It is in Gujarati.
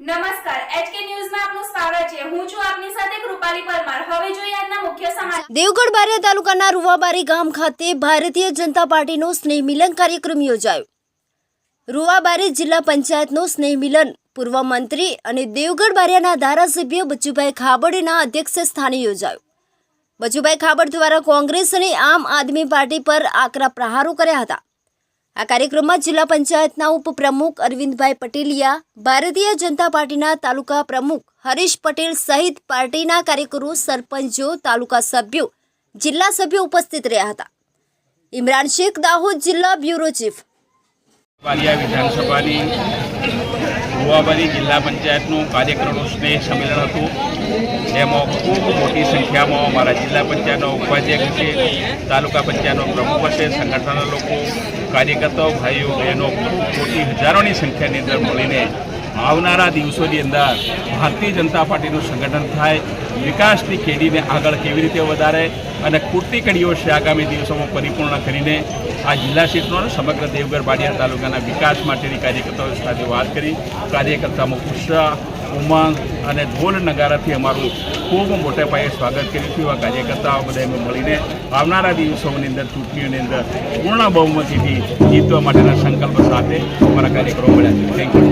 નમસ્કાર એચકે ન્યૂઝમાં આપનું દેવગઢ બારિયા તાલુકાના રૂવાબારી ગામ ખાતે ભારતીય જનતા પાર્ટીનો સ્નેહ મિલન કાર્યક્રમ યોજાયો. રૂવાબારી જિલ્લા પંચાયતનો સ્નેહ પૂર્વ મંત્રી અને દેવગઢ બારિયાના ધારાસભ્ય બચુભાઈ ખાબડના અધ્યક્ષ સ્થાને યોજાયો. બચુભાઈ ખાબડ દ્વારા કોંગ્રેસ અને આમ આદમી પાર્ટી પર આકરા પ્રહારો કર્યા હતા. આ કાર્યક્રમમાં જિલ્લા પંચાયતના ઉપપ્રમુખ અરવિંદભાઈ પટેલિયા, ભારતીય જનતા પાર્ટીના તાલુકા પ્રમુખ હરીશ પટેલ સહિત પાર્ટીના કાર્યકરો, સરપંચો, તાલુકા સભ્યો, જિલ્લા સભ્યો ઉપસ્થિત રહ્યા હતા. ઇમરાન શેખ દાહોદ જિલ્લા બ્યુરો ચીફ. વિધાનસભાની ગુવાબારી જિલ્લા પંચાયતનું કાર્યક્રમનું સ્નેહ સંમેલન હતું. જેમાં ખૂબ મોટી સંખ્યામાં અમારા જિલ્લા પંચાયતનો ઉપાધ્યક્ષ છે, તાલુકા પંચાયતનો પ્રમુખ હશે સંગઠનના લોકો, કાર્યકર્તાઓ, ભાઈઓ, બહેનો ખૂબ મોટી હજારોની સંખ્યાની અંદર મળીને આવનારા દિવસોની અંદર ભારતીય જનતા પાર્ટીનું સંગઠન થાય, વિકાસની ખેડીને આગળ કેવી રીતે વધારે અને ખૂટતી કડીઓ છે આગામી દિવસોમાં પરિપૂર્ણ કરીને આ જિલ્લા સીટનો અને સમગ્ર દેવગઢ બાડિયા તાલુકાના વિકાસ માટેની કાર્યકર્તાઓ સાથે વાત કરી. કાર્યકર્તામાં ઉત્સાહ ઉમંગ અને ઢોલ નગારાથી અમારું ખૂબ મોટા પાયે સ્વાગત કર્યું હતું આ કાર્યકર્તાઓ બધા એમ મળીને આવનારા દિવસોની અંદર, ચૂંટણીઓની અંદર પૂર્ણ બહુમતીથી જીતવા માટેના સંકલ્પ સાથે અમારા કાર્યક્રમો મળ્યા છે. Thank you